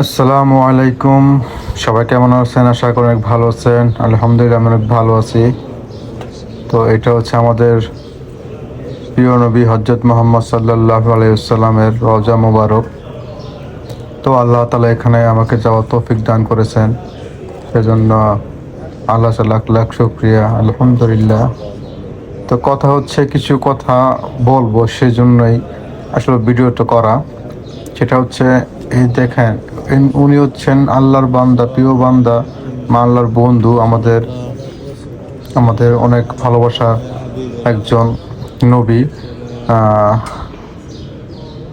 আসসালামু আলাইকুম। সবাই কেমন আছেন? আশা করি অনেক ভালো আছেন। আলহামদুলিল্লাহ আমি অনেক ভালো আছি। তো এটা হচ্ছে আমাদের প্রিয় নবী হজরত মোহাম্মদ সাল্লাহ আলাইসাল্লামের রজা মুবারক। তো আল্লাহ তালা এখানে আমাকে যাওয়া তৌফিক দান করেছেন। সেজন্য আল্লাহ লাখ লাখ শুক্রিয়া, আলহামদুলিল্লাহ। তো কথা হচ্ছে, কিছু কথা বলব সেজন্যই আসলে ভিডিওটা করা। সেটা হচ্ছে এই দেখেন উনি হচ্ছেন আল্লাহর বান্দা প্রিয় বান্দা মা আল্লাহর বন্ধু আমাদের আমাদের অনেক ভালোবাসা একজন নবী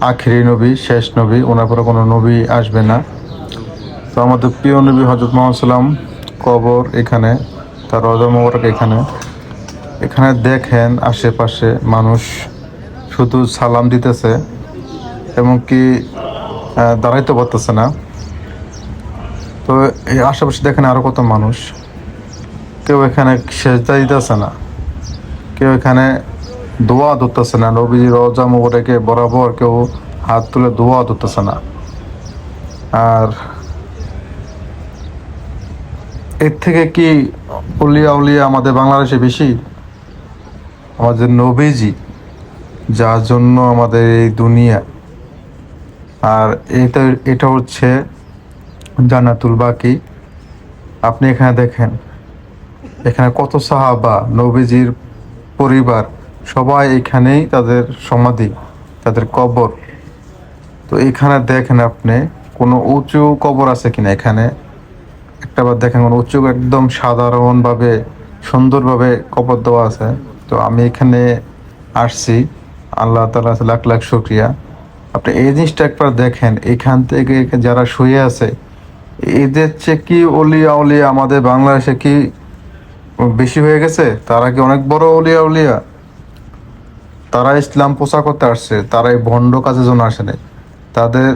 আখিরি নবী শেষ নবী ওনার পরে কোনো নবী আসবে না। তো আমাদের প্রিয় নবী হজরত মোহাম্মদ কবর এখানে তার রজা মোবারক এখানে। এখানে দেখেন আশেপাশে মানুষ শুধু সালাম দিতেছে এমনকি আহ, দাঁড়াইতে পারতেছে না। তো এই আশেপাশে দেখেন আরও কত মানুষ। কেউ এখানে সেজদা দিতেছে না। কেউ এখানে দোয়া ধরতেছে না। নবী রজা মোবারকে বরাবর কেউ হাত তুলে দোয়া ধরতেছে না। আর এর থেকে কি উলিয়া উলিয়া আমাদের বাংলাদেশে বেশি? আমাদের নবীজি, যার জন্য আমাদের এই দুনিয়া আর এটা এটা হচ্ছে জান্নাতুল বাকি। আপনি এখানে দেখেন, এখানে কত সাহাবা, নবীজির পরিবার, সবাই এখানেই তাদের সমাধি, তাদের কবর। তো এখানে দেখেন আপনি, কোনো উঁচু কবর আছে কিনা এখানে? একটা বার দেখেন, কোনো উঁচু, একদম সাধারণভাবে, সুন্দরভাবে কবর দেওয়া আছে। তো আমি এখানে আসছি। আল্লাহ তালা লাখ লাখ শুক্রিয়া। আপনি এই জিনিসটা একবার দেখেন, এখান থেকে যারা শুয়ে আছে, এদের চেয়ে কি অলিয়া উলিয়া আমাদের বাংলাদেশে কি বেশি হয়ে গেছে? তারা কি অনেক বড় অলিয়া উলিয়া তারা ইসলাম পোষা করতে আসছে, তারা এই ভণ্ড কাজের জন্য আসে নাই। তাদের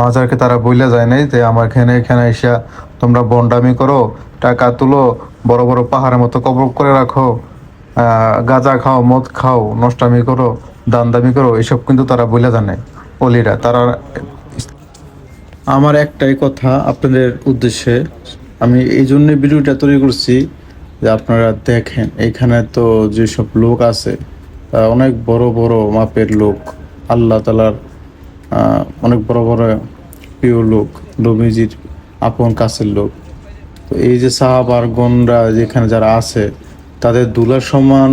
মাজারকে তারা বইলে যায় নাই যে, আমার এখানে এখানে এসে তোমরা বন্ডামি করো, টাকা তুলো, বড় বড় পাহাড়ের মতো কবর করে রাখো। গাঁজা খাও, মদ খাও, নষ্টামি করো, দান্দামি করো, এসব কিন্তু তারা বইলে জানে, অলিরা। তারা আমার একটাই কথা আপনাদের উদ্দেশ্যে, আমি এই জন্য ভিডিওটা তৈরি করছি যে আপনারা দেখেন, এখানে তো যেসব লোক আছে, তারা অনেক বড় বড় মাপের লোক, আল্লাহ তালার অনেক বড় বড় প্রিয় লোক, নবীজির আপন কাছের লোক। তো এই যে সাহাবার গনরা যেখানে যারা আছে তাদের দুলার সমান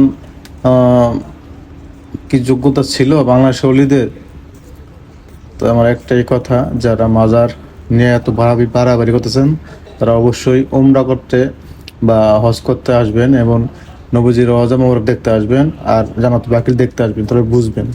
কি যোগ্যতা ছিল বাংলা অলিদের তো আমার একটাই কথা, যারা মাজার নিয়ে এত বাড়াবি বাড়াবাড়ি করতেছেন, তারা অবশ্যই ওমরা করতে বা হজ করতে আসবেন এবং নবজির মোবারক দেখতে আসবেন আর জানাত বাকিল দেখতে আসবেন তবে বুঝবেন।